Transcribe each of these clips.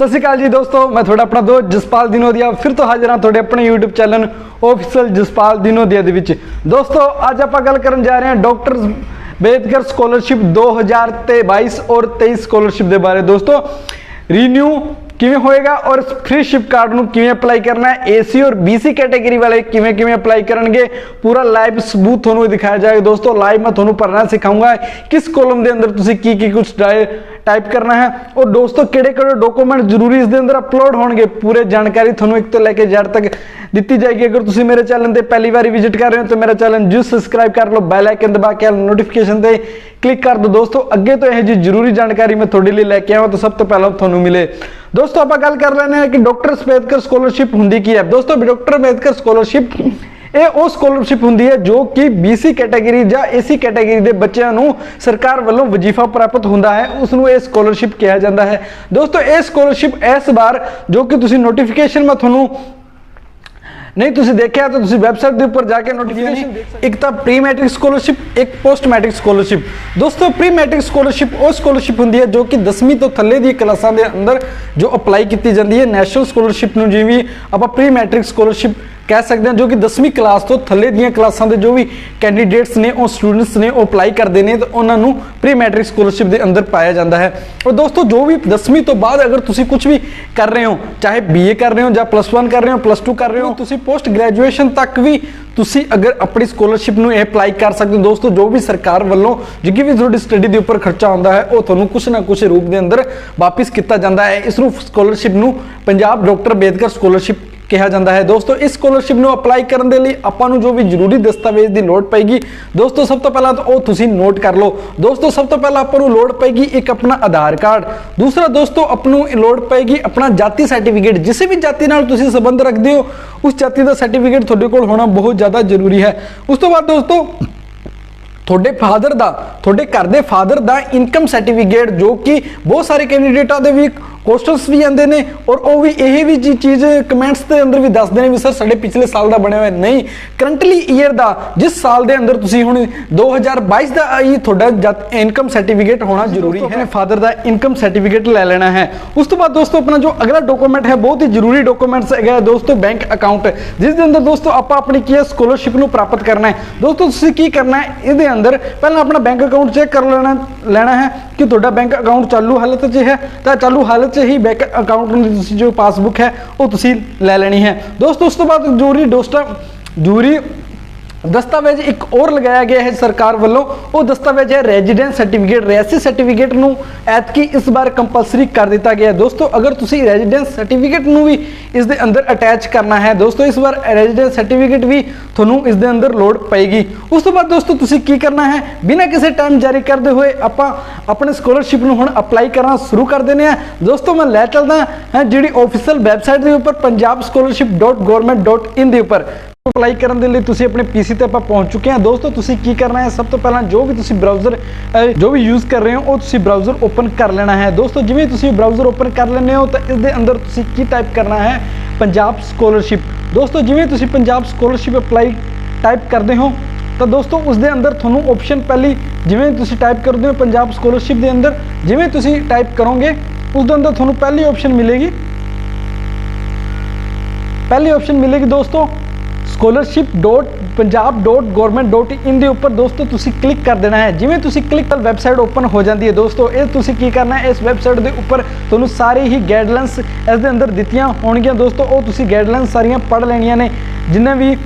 ਸਤਿ ਸ਼੍ਰੀ ਅਕਾਲ ਜੀ ਦੋਸਤੋ, ਮੈਂ ਤੁਹਾਡਾ ਆਪਣਾ ਦੋਸਤ ਜਸਪਾਲ ਦਿਨੋਦੀਆ, ਫਿਰ ਤੋਂ ਹਾਜ਼ਰ ਹਾਂ ਤੁਹਾਡੇ ਆਪਣੇ YouTube channel official Jaspal Dinodia ਦੇ ਵਿੱਚ। ਦੋਸਤੋ, ਅੱਜ ਆਪਾਂ ਗੱਲ ਕਰਨ ਜਾ ਰਹੇ ਹਾਂ ਡਾਕਟਰ ਬੇਦਕਰ ਸਕਾਲਰਸ਼ਿਪ 2022 ਔਰ 23 ਸਕਾਲਰਸ਼ਿਪ ਦੇ ਬਾਰੇ। ਦੋਸਤੋ ਰੀਨਿਊ ਕਿਵੇਂ ਹੋਏਗਾ ਔਰ ਫ੍ਰੀ ਕਾਰਡ ਨੂੰ ਕਿਵੇਂ ਅਪਲਾਈ ਕਰਨਾ ਹੈ? ਏਸੀ ਔਰ ਬੀਸੀ ਕੈਟਾਗਰੀ ਵਾਲੇ ਕਿਵੇਂ ਕਿਵੇਂ ਅਪਲਾਈ ਕਰਨਗੇ? ਪੂਰਾ ਲਾਈਵ ਸਬੂਤ ਤੁਹਾਨੂੰ ਦਿਖਾਇਆ ਜਾਏਗਾ। ਦੋਸਤੋ ਲਾਈਵ ਮੈਂ ਤੁਹਾਨੂੰ ਪੜ੍ਹਨਾ ਸਿਖਾਉਂਗਾ। ਕਿਸ ਕਾਲਮ ਦੇ ਅੰਦਰ ਤੁਸੀਂ ਕੀ ਕੀ ਕੁਝ ਟਾਈਪ ਕਰਨਾ ਹੈ। ਔਰ ਦੋਸਤੋ, ਕਿਹੜੇ ਕਿਹੜੇ ਡਾਕੂਮੈਂਟ ਜ਼ਰੂਰੀ ਇਸ ਦੇ ਅੰਦਰ ਅਪਲੋਡ ਹੋਣਗੇ? ਪੂਰੇ ਜਾਣਕਾਰੀ ਤੁਹਾਨੂੰ ਇੱਕ ਤੋਂ ਲੈ ਕੇ ਜ਼ੜ ਤੱਕ ਦਿੱਤੀ ਜਾਏਗੀ। ਅਗਰ ਤੁਸੀਂ ਮੇਰੇ ਚੈਨਲ ਤੇ ਪਹਿਲੀ ਵਾਰੀ ਵਿਜ਼ਿਟ ਕਰ ਰਹੇ ਹੋ, ਤਾਂ ਮੇਰਾ ਚੈਨਲ ਜਰੂਰ ਸਬਸਕ੍ਰਾਈਬ ਕਰ ਲਓ ਬੈਲ ਆਈਕਨ ਦਬਾ ਕੇ ਨੋਟੀਫਿਕੇਸ਼ਨ ਤੇ ਕਲਿੱਕ ਕਰ ਦਿਓ। ਦੋਸਤੋ, ਅੱਗੇ ਤੋਂ ਇਹ ਜੀ ਜ਼ਰੂਰੀ ਜਾਣਕਾਰੀ ਮੈਂ ਤੁਹਾਡੇ ਲਈ ਲੈ ਕੇ ਆਵਾਂ ਤਾਂ ਸਭ ਤੋਂ ਪਹਿਲਾਂ ਤੁਹਾਨੂੰ ਮਿਲੇ। ਦੋਸਤੋ, ਆਪਾਂ ਗੱਲ ਕਰ ਲੈਣੇ ਹਾਂ ਕਿ ਡਾਕਟਰ ਸਪੇਦਕਰ ਸਕਾਲਰਸ਼ਿਪ ਹੁੰਦੀ ਕੀ ਹੈ? ਦੋਸਤੋ ਡਾਕਟਰ ਅੰਬੇਦਕਰ ਸਕਾਲਰਸ਼ਿਪ ਇਹ ਉਹ ਸਕਾਲਰਸ਼ਿਪ ਹੁੰਦੀ ਹੈ ਜੋ ਕਿ BC ਕੈਟਾਗਰੀ ਜਾਂ AC ਕੈਟਾਗਰੀ ਦੇ ਬੱਚਿਆਂ ਨੂੰ ਸਰਕਾਰ ਵੱਲੋਂ ਵਜ਼ੀਫਾ ਪ੍ਰਾਪਤ ਹੁੰਦਾ ਹੈ ਉਸ ਨੂੰ ਇਹ ਸਕਾਲਰਸ਼ਿਪ ਕਿਹਾ ਜਾਂਦਾ ਹੈ। ਦੋਸਤੋ ਇਹ ਸਕਾਲਰਸ਼ਿਪ ਇਸ ਵਾਰ ਜੋ ਕਿ ਤੁਸੀਂ ਨੋਟੀਫਿਕੇਸ਼ਨ ਮੈਂ ਤੁਹਾਨੂੰ ਨਹੀਂ ਤੁਸੀਂ ਦੇਖਿਆ ਤਾਂ ਤੁਸੀਂ ਵੈਬਸਾਈਟ ਦੇ ਉੱਪਰ ਜਾ ਕੇ ਨੋਟੀਫਿਕੇਸ਼ਨ ਇੱਕ ਤਾਂ ਪ੍ਰੀ ਮੈਟ੍ਰਿਕ ਸਕਾਲਰਸ਼ਿਪ ਇੱਕ ਪੋਸਟ ਮੈਟ੍ਰਿਕ ਸਕਾਲਰਸ਼ਿਪ ਦੋਸਤੋ ਪ੍ਰੀ ਮੈਟ੍ਰਿਕ ਸਕਾਲਰਸ਼ਿਪ ਉਹ ਸਕਾਲਰਸ਼ਿਪ ਹੁੰਦੀ ਹੈ ਜੋ ਕਿ 10ਵੀਂ ਤੋਂ ਥੱਲੇ ਦੀ ਕਲਾਸਾਂ ਦੇ ਅੰਦਰ ਜੋ ਅਪਲਾਈ ਕੀਤੀ ਜਾਂਦੀ ਹੈ। ਨੈਸ਼ਨਲ ਸਕਾਲਰਸ਼ਿਪ ਨੂੰ ਜਿਵੇਂ ਆਪਾਂ ਪ੍ਰੀ ਮੈਟ੍ਰਿਕ ਸਕਾਲਰਸ਼ਿਪ ਕਹਿ ਸਕਦੇ ਹਾਂ ਜੋ ਕਿ 10ਵੀਂ ਕਲਾਸ ਤੋਂ ਥੱਲੇ ਦੀਆਂ ਕਲਾਸਾਂ ਦੇ ਜੋ ਵੀ ਕੈਂਡੀਡੇਟਸ ਨੇ, ਉਹ ਸਟੂਡੈਂਟਸ ਨੇ, ਉਹ ਅਪਲਾਈ ਕਰਦੇ ਨੇ ਤਾਂ ਉਹਨਾਂ ਨੂੰ ਪ੍ਰੀ ਮੈਟ੍ਰਿਕ ਸਕਾਲਰਸ਼ਿਪ ਦੇ ਅੰਦਰ ਪਾਇਆ ਜਾਂਦਾ ਹੈ। ਔਰ ਦੋਸਤੋ, ਜੋ ਵੀ 10ਵੀਂ ਤੋਂ ਬਾਅਦ ਅਗਰ ਤੁਸੀਂ ਕੁਝ ਵੀ ਕਰ ਰਹੇ ਹੋ, ਚਾਹੇ ਬੀਏ ਕਰ ਰਹੇ ਹੋ ਜਾਂ ਪਲੱਸ 1 ਕਰ ਰਹੇ ਹੋ ਪਲੱਸ 2 ਕਰ ਰਹੇ ਹੋ, ਤੁਸੀਂ ਪੋਸਟ ਗ੍ਰੈਜੂਏਸ਼ਨ ਤੱਕ ਵੀ ਤੁਸੀਂ ਅਗਰ ਆਪਣੀ ਸਕਾਲਰਸ਼ਿਪ ਨੂੰ ਇਹ ਅਪਲਾਈ ਕਰ ਸਕਦੇ ਹੋ। ਦੋਸਤੋ, ਜੋ ਵੀ ਸਰਕਾਰ ਵੱਲੋਂ ਜਿੱਕੀ ਵੀ ਤੁਹਾਡੀ ਸਟੱਡੀ ਦੇ ਉੱਪਰ ਖਰਚਾ ਆਉਂਦਾ ਹੈ, ਉਹ ਤੁਹਾਨੂੰ ਕੁਝ ਨਾ ਕੁਝ ਰੂਪ ਦੇ ਅੰਦਰ ਵਾਪਿਸ ਕੀਤਾ ਜਾਂਦਾ ਹੈ। ਇਸ ਨੂੰ ਸਕਾਲਰਸ਼ਿਪ ਨੂੰ ਪੰਜਾਬ ਡਾਕਟਰ ਬੇਦਕਰ ਸਕਾਲਰਸ਼ਿਪ ਕਿਹਾ ਜਾਂਦਾ ਹੈ। ਦੋਸਤੋ, ਇਸ ਸਕਾਲਰਸ਼ਿਪ ਨੂੰ ਅਪਲਾਈ ਕਰਨ ਦੇ ਲਈ ਆਪਾਂ ਨੂੰ ਜੋ ਵੀ ਜ਼ਰੂਰੀ ਦਸਤਾਵੇਜ਼ ਦੀ ਲੋੜ ਪਏਗੀ, ਦੋਸਤੋ, ਸਭ ਤੋਂ ਪਹਿਲਾਂ ਤਾਂ ਉਹ ਤੁਸੀਂ ਨੋਟ ਕਰ ਲਓ। ਦੋਸਤੋ, ਸਭ ਤੋਂ ਪਹਿਲਾਂ ਆਪਾਂ ਨੂੰ ਲੋੜ ਪਏਗੀ ਇੱਕ ਆਪਣਾ ਆਧਾਰ ਕਾਰਡ। ਦੂਸਰਾ, ਦੋਸਤੋ ਆਪਾਂ ਨੂੰ ਲੋੜ ਪਏਗੀ ਆਪਣਾ ਜਾਤੀ ਸਰਟੀਫਿਕੇਟ ਜਿਸੇ ਵੀ ਜਾਤੀ ਨਾਲ ਤੁਸੀਂ ਸੰਬੰਧ ਰੱਖਦੇ ਹੋ, ਉਸ ਜਾਤੀ ਦਾ ਸਰਟੀਫਿਕੇਟ ਤੁਹਾਡੇ ਕੋਲ ਹੋਣਾ ਬਹੁਤ ਜ਼ਿਆਦਾ ਜ਼ਰੂਰੀ ਹੈ। ਉਸ ਤੋਂ ਬਾਅਦ ਦੋਸਤੋ, ਤੁਹਾਡੇ ਫਾਦਰ ਦਾ, ਤੁਹਾਡੇ ਘਰ ਦੇ ਫਾਦਰ ਦਾ ਇਨਕਮ ਸਰਟੀਫਿਕੇਟ ਜੋ ਕਿ ਬਹੁਤ ਸਾਰੇ ਕੈਂਡੀਡੇਟਾਂ ਦੇ ਵੀ ਕੁਐਸਚਨਸ ਵੀ ਆਉਂਦੇ ਨੇ ਔਰ ਉਹ ਵੀ ਇਹ ਵੀ ਜੀ ਚੀਜ਼ ਕਮੈਂਟਸ ਦੇ ਅੰਦਰ ਵੀ ਦੱਸਦੇ ਨੇ ਵੀ ਸਰ ਸਾਡੇ ਪਿਛਲੇ ਸਾਲ ਦਾ ਬਣਿਆ ਹੋਇਆ ਨਹੀਂ। ਕਰੰਟਲੀ ਈਅਰ ਦਾ ਜਿਸ ਸਾਲ ਦੇ ਅੰਦਰ ਤੁਸੀਂ ਹੁਣ 2022 ਦਾ ਹੀ ਤੁਹਾਡਾ ਇਨਕਮ ਸਰਟੀਫਿਕੇਟ ਹੋਣਾ ਜ਼ਰੂਰੀ ਹੈ। ਆਪਣੇ ਫਾਦਰ ਦਾ ਇਨਕਮ ਸਰਟੀਫਿਕੇਟ ਲੈ ਲੈਣਾ ਹੈ। ਉਸ ਤੋਂ ਬਾਅਦ ਦੋਸਤੋ ਆਪਣਾ ਜੋ ਅਗਲਾ ਡਾਕੂਮੈਂਟ ਹੈ ਬਹੁਤ ਹੀ ਜ਼ਰੂਰੀ ਡਾਕੂਮੈਂਟਸ ਹੈਗਾ ਦੋਸਤੋ ਬੈਂਕ ਅਕਾਊਂਟ ਜਿਸ ਦੇ ਅੰਦਰ ਦੋਸਤੋ ਆਪਾਂ ਆਪਣੀ ਕੀ ਹੈ ਸਕਾਲਰਸ਼ਿਪ ਨੂੰ ਪ੍ਰਾਪਤ ਕਰਨਾ ਹੈ। ਦੋਸਤੋ ਤੁਸੀਂ ਕੀ ਕਰਨਾ ਹੈ? ਇਹਦੇ ਅੰਦਰ ਪਹਿਲਾਂ ਆਪਣਾ ਬੈਂਕ ਅਕਾਊਂਟ ਚੈੱਕ ਕਰ ਲੈਣਾ ਲੈਣਾ ਹੈ ਕਿ ਤੁਹਾਡਾ ਬੈਂਕ ਅਕਾਊਂਟ ਚਾਲੂ ਹਾਲਤ 'ਚ ਹੈ। ਤਾਂ ਚਾਲੂ ਹਾਲਤ 'ਚ ਹੀ ਬੈਂਕ ਅਕਾਊਂਟ ਦੀ ਤੁਸੀਂ ਜੋ ਪਾਸਬੁੱਕ ਹੈ, ਉਹ ਤੁਸੀਂ ਲੈ ਲੈਣੀ ਹੈ। ਦੋਸਤੋ, ਉਸ ਤੋਂ ਬਾਅਦ ਜੂਰੀ ਡੋਸਟਾ ਜੂਰੀ ਦਸਤਾਵੇਜ਼ ਇੱਕ ਹੋਰ ਲਗਾਇਆ ਗਿਆ ਹੈ ਸਰਕਾਰ ਵੱਲੋਂ। ਉਹ ਦਸਤਾਵੇਜ਼ ਹੈ ਰੈਜ਼ੀਡੈਂਸ ਸਰਟੀਫਿਕੇਟ ਰੈਸੀ ਸਰਟੀਫਿਕੇਟ ਨੂੰ ਐਤਕੀ ਇਸ ਵਾਰ ਕੰਪਲਸਰੀ ਕਰ ਦਿੱਤਾ ਗਿਆ। ਹੈ ਦੋਸਤੋ, ਅਗਰ ਤੁਸੀਂ ਰੈਜ਼ੀਡੈਂਸ ਸਰਟੀਫਿਕੇਟ ਨੂੰ ਵੀ ਇਸ ਦੇ ਅੰਦਰ ਅਟੈਚ ਕਰਨਾ ਹੈ, ਦੋਸਤੋ, ਇਸ ਵਾਰ ਰੈਜ਼ੀਡੈਂਸ ਸਰਟੀਫਿਕੇਟ ਵੀ ਤੁਹਾਨੂੰ ਇਸ ਦੇ ਅੰਦਰ ਲੋਡ ਪਏਗੀ। ਉਸ ਤੋਂ ਬਾਅਦ ਦੋਸਤੋ, ਤੁਸੀਂ ਕੀ ਕਰਨਾ ਹੈ? ਬਿਨਾਂ ਕਿਸੇ ਟਾਈਮ ਜਾਰੀ ਕਰਦੇ ਹੋਏ ਆਪਾਂ ਆਪਣੇ ਸਕਾਲਰਸ਼ਿਪ ਨੂੰ ਹੁਣ ਅਪਲਾਈ ਕਰਨਾ ਸ਼ੁਰੂ ਕਰ ਦਿੰਦੇ ਆ ਦੋਸਤੋ, ਮੈਂ ਲੈ ਚੱਲਦਾ ਹਾਂ ਜਿਹੜੀ ਆਫੀਸ਼ੀਅਲ ਵੈਬਸਾਈਟ ਦੇ ਉੱਪਰ punjabscholarship.government.in ਦੇ ਉੱਪਰ। ਅਪਲਾਈ ਕਰਨ ਦੇ ਲਈ ਤੁਸੀਂ ਆਪਣੇ ਪੀਸੀ ਤੇ ਆਪਾਂ ਪਹੁੰਚ ਚੁੱਕੇ ਹਾਂ। ਦੋਸਤੋ, ਤੁਸੀਂ ਕੀ ਕਰਨਾ ਹੈ? ਸਭ ਤੋਂ ਪਹਿਲਾਂ ਜੋ ਵੀ ਤੁਸੀਂ ਬ੍ਰਾਊਜ਼ਰ ਜੋ ਵੀ ਯੂਜ਼ ਕਰ ਰਹੇ ਹੋ, ਉਹ ਤੁਸੀਂ ਬ੍ਰਾਊਜ਼ਰ ਓਪਨ ਕਰ ਲੈਣਾ ਹੈ। ਦੋਸਤੋ, ਜਿਵੇਂ ਤੁਸੀਂ ਬ੍ਰਾਊਜ਼ਰ ਓਪਨ ਕਰ ਲੈਂਦੇ ਹੋ, ਤਾਂ ਇਸ ਦੇ ਅੰਦਰ ਤੁਸੀਂ ਕੀ ਟਾਈਪ ਕਰਨਾ ਹੈ? ਪੰਜਾਬ ਸਕਾਲਰਸ਼ਿਪ ਦੋਸਤੋ, ਜਿਵੇਂ ਤੁਸੀਂ ਪੰਜਾਬ ਸਕਾਲਰਸ਼ਿਪ ਅਪਲਾਈ ਟਾਈਪ ਕਰਦੇ ਹੋ, ਤਾਂ ਦੋਸਤੋ ਉਸ ਦੇ ਅੰਦਰ ਤੁਹਾਨੂੰ ਆਪਸ਼ਨ ਪਹਿਲੀ ਜਿਵੇਂ ਤੁਸੀਂ ਟਾਈਪ ਕਰਦੇ ਹੋ ਪੰਜਾਬ ਸਕਾਲਰਸ਼ਿਪ ਦੇ ਅੰਦਰ, ਜਿਵੇਂ ਤੁਸੀਂ ਟਾਈਪ ਕਰੋਗੇ ਉਸ ਦੇ ਅੰਦਰ ਤੁਹਾਨੂੰ ਪਹਿਲੀ ਆਪਸ਼ਨ ਮਿਲੇਗੀ। ਪਹਿਲੀ ਆਪਸ਼ਨ ਮਿਲੇਗੀ ਦੋਸਤੋ scholarship.punjab.government.in ਦੇ ਉੱਪਰ ਦੋਸਤੋ ਤੁਸੀਂ ਕਲਿੱਕ ਕਰ ਦੇਣਾ ਹੈ। ਜਿਵੇਂ ਤੁਸੀਂ ਕਲਿੱਕ ਕਰ ਵੈਬਸਾਈਟ ਓਪਨ ਹੋ ਜਾਂਦੀ ਹੈ ਦੋਸਤੋ, ਇਹ ਤੁਸੀਂ ਕੀ ਕਰਨਾ ਹੈ? ਇਸ ਵੈਬਸਾਈਟ ਦੇ ਉੱਪਰ ਤੁਹਾਨੂੰ ਸਾਰੇ ਹੀ ਗਾਈਡਲਾਈਨਸ ਇਸ ਦੇ ਅੰਦਰ ਦਿੱਤੀਆਂ ਹੋਣਗੀਆਂ ਦੋਸਤੋ। ਉਹ ਤੁਸੀਂ ਗਾਈਡਲਾਈਨਸ ਸਾਰੀਆਂ ਪੜ੍ਹ ਲੈਣੀਆਂ ਨੇ। ਜਿੰਨੇ ਵੀ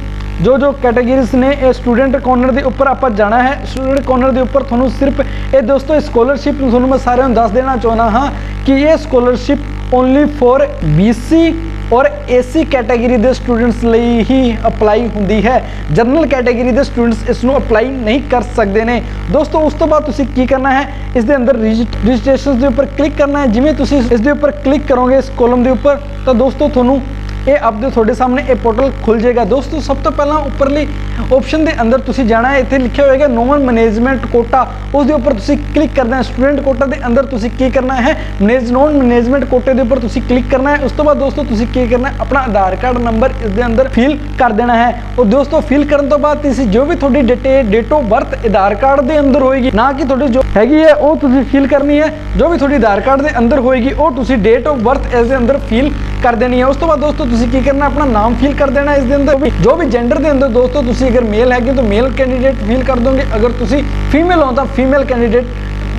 ਜੋ ਜੋ ਕੈਟਾਗਰੀਜ਼ ਨੇ, ਇਹ ਸਟੂਡੈਂਟ ਕਾਰਨਰ ਦੇ ਉੱਪਰ ਆਪਾਂ ਜਾਣਾ ਹੈ। ਸਟੂਡੈਂਟ ਕਾਰਨਰ ਦੇ ਉੱਪਰ ਤੁਹਾਨੂੰ ਸਿਰਫ ਇਹ ਦੋਸਤੋ ਸਕਾਲਰਸ਼ਿਪ ਤੁਹਾਨੂੰ ਮੈਂ ਸਾਰਿਆਂ ਨੂੰ ਦੱਸ ਦੇਣਾ ਚਾਹੁੰਦਾ ਹਾਂ ਕਿ ਇਹ ਸਕਾਲਰਸ਼ਿਪ ਓਨਲੀ ਫॉर BC ਔਰ AC ਕੈਟਾਗਰੀ ਦੇ ਸਟੂਡੈਂਟਸ ਲਈ ਹੀ ਅਪਲਾਈ ਹੁੰਦੀ ਹੈ। ਜਨਰਲ ਕੈਟਾਗਰੀ ਦੇ ਸਟੂਡੈਂਟਸ ਇਸ ਨੂੰ ਅਪਲਾਈ ਨਹੀਂ ਕਰ ਸਕਦੇ ਨੇ। ਦੋਸਤੋ, ਉਸ ਤੋਂ ਬਾਅਦ ਤੁਸੀਂ ਕੀ ਕਰਨਾ ਹੈ? ਇਸ ਦੇ ਅੰਦਰ ਰਜਿਸਟ੍ਰੇਸ਼ਨ ਦੇ ਉੱਪਰ ਕਲਿੱਕ ਕਰਨਾ ਹੈ। ਜਿਵੇਂ ਤੁਸੀਂ ਇਸ ਦੇ ਉੱਪਰ ਕਲਿੱਕ ਕਰੋਗੇ, ਇਸ ਕੋਲਮ ਦੇ ਉੱਪਰ, ਤਾਂ ਦੋਸਤੋ, ਤੁਹਾਨੂੰ ਇਹ ਆਪਦੇ ਤੁਹਾਡੇ ਸਾਹਮਣੇ ਇਹ ਪੋਰਟਲ ਖੁੱਲ ਜਾਏਗਾ। ਦੋਸਤੋ, ਸਭ ਤੋਂ ਪਹਿਲਾਂ ਉੱਪਰਲੀ ਆਪਸ਼ਨ ਦੇ ਅੰਦਰ ਤੁਸੀਂ ਜਾਣਾ ਹੈ, ਇੱਥੇ ਲਿਖਿਆ ਹੋਏਗਾ ਨੋਨ ਮੈਨੇਜਮੈਂਟ ਕੋਟਾ ਉਸ ਦੇ ਉੱਪਰ ਤੁਸੀਂ ਕਲਿੱਕ ਕਰਨਾ ਹੈ ਸਟੂਡੈਂਟ ਕੋਟਾ ਦੇ ਅੰਦਰ ਤੁਸੀਂ ਕੀ ਕਰਨਾ ਹੈ ਮੈਨੇਜ ਨੋਨ ਮੈਨੇਜਮੈਂਟ ਕੋਟੇ ਦੇ ਉੱਪਰ ਤੁਸੀਂ ਕਲਿੱਕ ਕਰਨਾ ਹੈ, ਉਸ ਤੋਂ ਬਾਅਦ ਦੋਸਤੋ ਤੁਸੀਂ ਕੀ ਕਰਨਾ ਹੈ, ਆਪਣਾ ਆਧਾਰ ਕਾਰਡ ਨੰਬਰ ਇਸ ਦੇ ਅੰਦਰ ਫਿਲ ਕਰ ਦੇਣਾ ਹੈ। ਉਹ ਦੋਸਤੋ ਫਿਲ ਕਰਨ ਤੋਂ ਬਾਅਦ ਤੁਸੀਂ ਜੋ ਵੀ ਤੁਹਾਡੀ ਡਿਟੇ date of birth Aadhaar card ਦੇ ਅੰਦਰ ਹੋਏਗੀ, ਨਾ ਕਿ ਤੁਹਾਡੀ ਜੋ ਹੈਗੀ ਹੈ, ਉਹ ਤੁਸੀਂ ਫਿਲ ਕਰਨੀ ਹੈ, ਜੋ ਵੀ ਤੁਹਾਡੀ ਆਧਾਰ ਕਾਰਡ ਦੇ ਅੰਦਰ ਹੋਏਗੀ, ਉਹ ਤੁਸੀਂ ਡੇਟ ਆਫ ਬਰਥ ਇਸ ਦੇ ਅੰਦਰ ਫਿਲ ਕਰ ਦੇਣੀ ਹੈ। ਉਸ ਤੋਂ ਬਾਅਦ ਦੋਸਤੋ ਤੁਸੀਂ ਕੀ ਕਰਨਾ ਆਪਣਾ ਨਾਮ ਫਿਲ ਕਰ ਦੇਣਾ ਇਸ ਦੇ ਅੰਦਰ। ਜੋ ਵੀ ਜੈਂਡਰ ਦੇ ਅੰਦਰ ਦੋਸਤੋ ਤੁਸੀਂ ਅਗਰ ਮੇਲ ਹੈਗੇ ਤਾਂ ਮੇਲ ਕੈਂਡੀਡੇਟ ਫਿਲ ਕਰ ਦੋਗੇ ਅਗਰ ਤੁਸੀਂ ਫੀਮੇਲ ਹੋ ਤਾਂ ਫੀਮੇਲ ਕੈਂਡੀਡੇਟ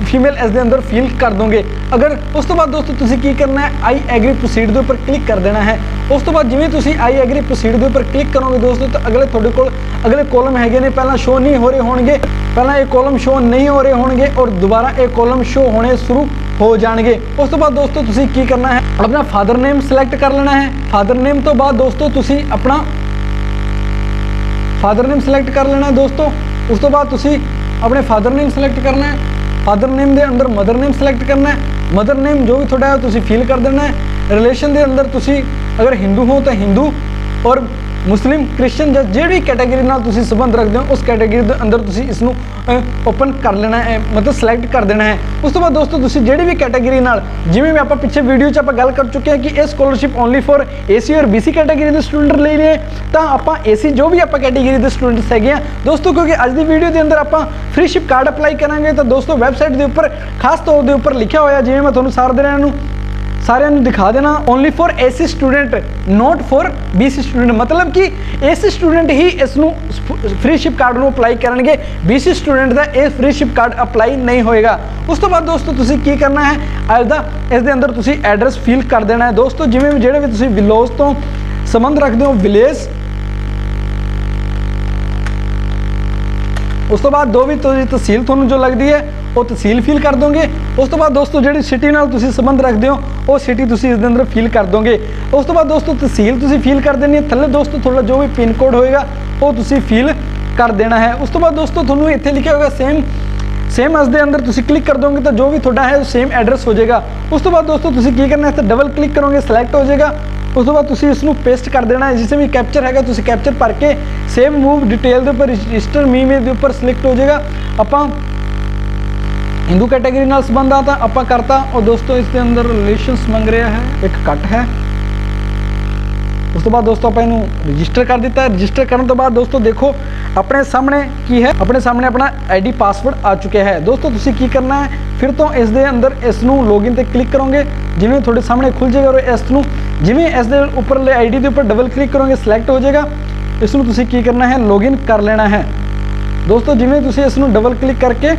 ਫੀਮੇਲ ਇਸ ਦੇ ਅੰਦਰ ਫਿਲ ਕਰ ਦੋਗੇ ਅਗਰ ਉਸ ਤੋਂ ਬਾਅਦ ਦੋਸਤੋ ਤੁਸੀਂ ਕੀ ਕਰਨਾ ਹੈ ਆਈ ਐਗਰੀ ਪ੍ਰੋਸੀਡ ਦੇ ਉੱਪਰ ਕਲਿੱਕ ਕਰ ਦੇਣਾ ਹੈ ਉਸ ਤੋਂ ਬਾਅਦ ਜਿਵੇਂ ਤੁਸੀਂ ਆਈ ਐਗਰੀ ਪ੍ਰੋਸੀਡ ਦੇ ਉੱਪਰ ਕਲਿੱਕ ਕਰੋਗੇ ਦੋਸਤੋ ਤਾਂ ਅਗਲੇ ਤੁਹਾਡੇ ਕੋਲ ਅਗਲੇ ਕਾਲਮ ਹੈਗੇ ਨੇ ਪਹਿਲਾਂ ਸ਼ੋ ਨਹੀਂ ਹੋ ਰਹੇ ਹੋਣਗੇ ਪਹਿਲਾਂ ਇਹ ਕਾਲਮ ਸ਼ੋ ਨਹੀਂ ਹੋ ਰਹੇ ਹੋਣਗੇ ਔਰ ਦੁਬਾਰਾ ਇਹ ਕਾਲਮ ਸ਼ੋ ਹੋਣੇ ਸ਼ੁਰੂ ਹੋ ਜਾਣਗੇ ਉਸ ਤੋਂ ਬਾਅਦ ਦੋਸਤੋ ਤੁਸੀਂ ਕੀ ਕਰਨਾ ਹੈ ਆਪਣਾ ਫਾਦਰ ਨੇਮ ਸਿਲੈਕਟ ਕਰ ਲੈਣਾ ਹੈ ਫਾਦਰ ਨੇਮ ਤੋਂ ਬਾਅਦ ਦੋਸਤੋ ਤੁਸੀਂ ਆਪਣਾ ਫਾਦਰ ਨੇਮ ਸਿਲੈਕਟ ਕਰ ਲੈਣਾ ਦੋਸਤੋ। ਉਸ ਤੋਂ ਬਾਅਦ ਤੁਸੀਂ ਆਪਣੇ ਫਾਦਰ ਨੇਮ ਸਿਲੈਕਟ ਕਰਨਾ ਹੈ। ਫਾਦਰ ਨੇਮ ਦੇ ਅੰਦਰ ਮਦਰ ਨੇਮ ਸਿਲੈਕਟ ਕਰਨਾ ਹੈ। ਮਦਰ ਨੇਮ ਜੋ ਵੀ ਤੁਹਾਡਾ ਹੈ, ਤੁਸੀਂ ਫਿਲ ਕਰ ਦੇਣਾ ਹੈ। ਰਿਲੇਸ਼ਨ ਦੇ ਅੰਦਰ ਤੁਸੀਂ ਅਗਰ ਹਿੰਦੂ ਹੋ ਤਾਂ ਹਿੰਦੂ ਔਰ ਮੁਸਲਿਮ, ਕ੍ਰਿਸਚੀਅਨ ਜਾਂ ਜਿਹੜੀ ਕੈਟਾਗਰੀ ਨਾਲ ਤੁਸੀਂ ਸੰਬੰਧ ਰੱਖਦੇ ਹੋ, ਉਸ ਕੈਟਾਗਰੀ ਦੇ ਅੰਦਰ ਤੁਸੀਂ ਇਸ ਨੂੰ ਓਪਨ ਕਰ ਲੈਣਾ ਹੈ, ਮਤਲਬ ਸਿਲੈਕਟ ਕਰ ਦੇਣਾ ਹੈ। ਉਸ ਤੋਂ ਬਾਅਦ ਦੋਸਤੋ, ਤੁਸੀਂ ਜਿਹੜੀ ਵੀ ਕੈਟਾਗਰੀ ਨਾਲ, ਜਿਵੇਂ ਵੀ ਆਪਾਂ ਪਿੱਛੇ ਵੀਡੀਓ 'ਚ ਆਪਾਂ ਗੱਲ ਕਰ ਚੁੱਕੇ ਹਾਂ ਕਿ ਇਹ ਸਕਾਲਰਸ਼ਿਪ ਓਨਲੀ ਫॉर ਏਸੀ ਔਰ ਬੀਸੀ ਕੈਟਾਗਰੀ ਦੇ ਸਟੂਡੈਂਟ ਲਈ ਨੇ ਤਾਂ ਆਪਾਂ ਏਸੀ ਜੋ ਵੀ ਆਪਾਂ ਕੈਟਾਗਰੀ ਦੇ ਸਟੂਡੈਂਟਸ ਹੈਗੇ ਆ, ਦੋਸਤੋ, ਕਿਉਂਕਿ ਅੱਜ ਦੀ ਵੀਡੀਓ ਦੇ ਅੰਦਰ ਆਪਾਂ ਫ੍ਰੀ ਸ਼ਿਪ ਕਾਰਡ ਅਪਲਾਈ ਕਰਾਂਗੇ, ਤਾਂ ਦੋਸਤੋ ਵੈਬਸਾਈਟ ਦੇ ਉੱਪਰ, ਖਾਸ ਤੌਰ ਦੇ ਉੱਪਰ ਲਿਖਿਆ ਹੋਇਆ, ਜਿਵੇਂ ਮੈਂ ਤੁਹਾਨੂੰ ਸਾਰ ਦਿਨਾਂ ਨੂੰ ਸਾਰਿਆਂ ਨੂੰ ਦਿਖਾ ਦੇਣਾ only for AC student not for BC student ਮਤਲਬ ਕਿ ਏਸੀ ਸਟੂਡੈਂਟ ਹੀ ਇਸ ਨੂੰ ਫ੍ਰੀ ਸ਼ਿਪ ਕਾਰਡ ਨੂੰ ਅਪਲਾਈ ਕਰਨਗੇ। ਬੀਸੀ ਸਟੂਡੈਂਟ ਦਾ ਇਹ ਫ੍ਰੀ ਸ਼ਿਪ ਕਾਰਡ ਅਪਲਾਈ ਨਹੀਂ ਹੋਏਗਾ। ਉਸ ਤੋਂ ਬਾਅਦ ਦੋਸਤੋ, ਤੁਸੀਂ ਕੀ ਕਰਨਾ ਹੈ? ਅੱਜ ਦਾ ਇਸ ਦੇ ਅੰਦਰ ਤੁਸੀਂ ਐਡਰੈਸ ਫਿਲ ਕਰ ਦੇਣਾ ਹੈ। ਦੋਸਤੋ, ਜਿਵੇਂ ਵੀ ਜਿਹੜੇ ਵੀ ਤੁਸੀਂ ਵਿਲੋਜ ਤੋਂ ਸੰਬੰਧ ਰੱਖਦੇ ਹੋ, ਵਿਲੇਜ। ਉਸ ਤੋਂ ਬਾਅਦ ਦੋ ਵੀ ਤੁਸੀਂ ਤਹਿਸੀਲ ਤੁਹਾਨੂੰ ਜੋ ਲੱਗਦੀ ਹੈ ਉਹ ਤਹਿਸੀਲ ਫਿਲ ਕਰ ਦੋਗੇ। ਉਸ ਤੋਂ ਬਾਅਦ ਦੋਸਤੋ, ਜਿਹੜੀ ਸਿਟੀ ਨਾਲ ਤੁਸੀਂ ਸੰਬੰਧ ਰੱਖਦੇ ਹੋ, ਉਹ ਸਿਟੀ ਤੁਸੀਂ ਇਸ ਦੇ ਅੰਦਰ ਫਿਲ ਕਰ ਦੋਗੇ। ਉਸ ਤੋਂ ਬਾਅਦ ਦੋਸਤੋ ਤਹਿਸੀਲ ਤੁਸੀਂ ਫਿਲ ਕਰ ਦੇਣੀ ਹੈ। ਥੱਲੇ ਦੋਸਤੋ, ਤੁਹਾਡਾ ਜੋ ਵੀ ਪਿਨ ਕੋਡ ਹੋਏਗਾ, ਉਹ ਤੁਸੀਂ ਫਿਲ ਕਰ ਦੇਣਾ ਹੈ। ਉਸ ਤੋਂ ਬਾਅਦ ਦੋਸਤੋ, ਤੁਹਾਨੂੰ ਇੱਥੇ ਲਿਖਿਆ ਹੋਏਗਾ ਸੇਮ ਸੇਮ ਅਸ ਦੇ ਅੰਦਰ ਤੁਸੀਂ ਕਲਿੱਕ ਕਰ ਦੋਗੇ ਤਾਂ ਜੋ ਵੀ ਤੁਹਾਡਾ ਹੈ, ਉਹ ਸੇਮ ਐਡਰੈਸ ਹੋ ਜਾਏਗਾ। ਉਸ ਤੋਂ ਬਾਅਦ ਦੋਸਤੋ, ਤੁਸੀਂ ਕੀ ਕਰਨਾ ਹੈ, ਇੱਥੇ ਡਬਲ ਕਲਿੱਕ ਕਰੋਗੇ ਸਿਲੈਕਟ ਹੋ ਜਾਏਗਾ। ਉਸ ਤੋਂ ਬਾਅਦ ਤੁਸੀਂ ਇਸ ਨੂੰ ਪੇਸਟ ਕਰ ਦੇਣਾ ਹੈ, ਜਿਸ ਵੀ ਕੈਪਚਰ ਹੈਗਾ, ਤੁਸੀਂ ਕੈਪਚਰ ਭਰ ਕੇ ਸੇਵ ਮੂਵ ਡਿਟੇਲ ਦੇ ਉੱਪਰ ਰਜਿਸਟਰ ਮੀਮੇ ਦੇ ਉੱਪਰ ਸਿਲੈਕਟ ਹੋ ਜਾਏਗਾ। ਆਪਾਂ ਹਿੰਦੂ ਕੈਟਾਗਰੀ ਨਾਲ ਸੰਬੰਧ ਆ ਤਾਂ ਆਪਾਂ ਕਰਤਾ। ਔਰ ਦੋਸਤੋ, ਇਸ ਦੇ ਅੰਦਰ ਰਿਲੇਸ਼ਨਸ ਮੰਗ ਰਿਹਾ ਹੈ। ਇੱਕ ਕੱਟ ਹੈ। ਉਸ ਤੋਂ ਬਾਅਦ ਦੋਸਤੋ, ਆਪਾਂ ਇਹਨੂੰ ਰਜਿਸਟਰ ਕਰ ਦਿੱਤਾ ਰਜਿਸਟਰ ਕਰਨ ਤੋਂ ਬਾਅਦ ਦੋਸਤੋ, ਦੇਖੋ, ਆਪਣੇ ਸਾਹਮਣੇ ਕੀ ਹੈ? ਆਪਣੇ ਸਾਹਮਣੇ ਆਪਣਾ ਆਈਡੀ ਪਾਸਵਰਡ ਆ ਚੁੱਕਿਆ ਹੈ। ਦੋਸਤੋ, ਤੁਸੀਂ ਕੀ ਕਰਨਾ ਹੈ? ਫਿਰ ਤੋਂ ਇਸ ਦੇ ਅੰਦਰ ਇਸ ਨੂੰ ਲੌਗਇਨ ਤੇ ਕਲਿੱਕ ਕਰੋਗੇ। ਜਿਵੇਂ ਤੁਹਾਡੇ ਸਾਹਮਣੇ ਖੁੱਲ ਜਾਏਗਾ ਔਰ ਇਸ ਨੂੰ ਜਿਵੇਂ ਇਸ ਦੇ ਉੱਪਰਲੇ ਆਈਡੀ ਦੇ ਉੱਪਰ ਡਬਲ ਕਲਿੱਕ ਕਰੋਗੇ ਸਿਲੈਕਟ ਹੋ ਜਾਏਗਾ। ਇਸ ਨੂੰ ਤੁਸੀਂ ਕੀ ਕਰਨਾ ਹੈ? ਲੌਗਇਨ ਕਰ ਲੈਣਾ ਹੈ। ਦੋਸਤੋ, ਜਿਵੇਂ ਤੁਸੀਂ ਇਸ ਨੂੰ ਡਬਲ ਕਲਿੱਕ ਕਰਕੇ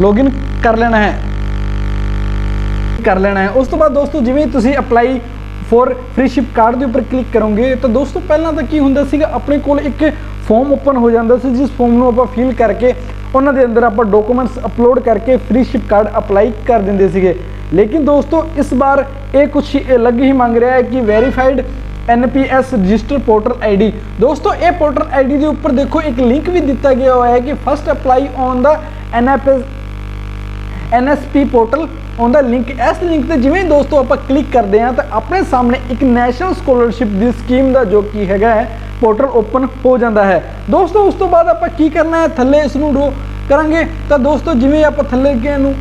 ਲੌਗਇਨ ਕਰ ਲੈਣਾ ਹੈ। ਕਰ ਲੈਣਾ ਹੈ। ਉਸ ਤੋਂ ਬਾਅਦ ਦੋਸਤੋ, ਜਿਵੇਂ ਤੁਸੀਂ apply for freeship card ਦੇ ਉੱਪਰ ਕਲਿੱਕ ਕਰੋਗੇ, ਤਾਂ ਦੋਸਤੋ, ਪਹਿਲਾਂ ਤਾਂ ਕੀ ਹੁੰਦਾ ਸੀਗਾ, ਆਪਣੇ ਕੋਲ ਇੱਕ ਫਾਰਮ ਓਪਨ ਹੋ ਜਾਂਦਾ ਸੀ, ਜਿਸ ਫਾਰਮ ਨੂੰ ਆਪਾਂ ਫਿਲ ਕਰਕੇ ਉਹਨਾਂ ਦੇ ਅੰਦਰ ਆਪਾਂ ਡਾਕੂਮੈਂਟਸ ਅਪਲੋਡ ਕਰਕੇ ਫ੍ਰੀ ਸ਼ਿਪ ਕਾਰਡ ਅਪਲਾਈ ਕਰ ਦਿੰਦੇ ਸੀਗੇ। ਲੇਕਿਨ ਦੋਸਤੋ, ਇਸ ਵਾਰ ਇਹ ਕੁਝ ਅਲੱਗ ਹੀ ਮੰਗ ਰਿਹਾ ਹੈ ਕਿ verified NPS register portal ID ਦੋਸਤੋ, ਇਹ ਪੋਰਟਲ ਆਈਡੀ ਦੇ ਉੱਪਰ ਦੇਖੋ, ਇੱਕ ਲਿੰਕ ਵੀ ਦਿੱਤਾ ਗਿਆ ਹੋਇਆ ਹੈ ਕਿ ਫਸਟ ਅਪਲਾਈ ਔਨ ਦਾ NPS NSP ਪੋਰਟਲ, ਉਹਦਾ ਲਿੰਕ, ਇਸ ਲਿੰਕ ਤੇ ਜਿਵੇਂ ਦੋਸਤੋ ਆਪਾਂ ਕਲਿੱਕ ਕਰਦੇ ਹਾਂ, ਤਾਂ ਆਪਣੇ ਸਾਹਮਣੇ ਇੱਕ ਨੈਸ਼ਨਲ ਸਕਾਲਰਸ਼ਿਪ ਦੀ ਸਕੀਮ ਦਾ ਜੋ ਕੀ ਹੈਗਾ ਹੈ, ਪੋਰਟਲ ਓਪਨ ਹੋ ਜਾਂਦਾ ਹੈ। ਦੋਸਤੋ, ਉਸ ਤੋਂ ਬਾਅਦ ਆਪਾਂ ਕੀ ਕਰਨਾ ਹੈ? ਥੱਲੇ ਇਸ ਨੂੰ ਡੋ ਕਰਾਂਗੇ। ਤਾਂ ਦੋਸਤੋ, ਜਿਵੇਂ ਆਪਾਂ ਥੱਲੇ ਕੇ ਨੂੰ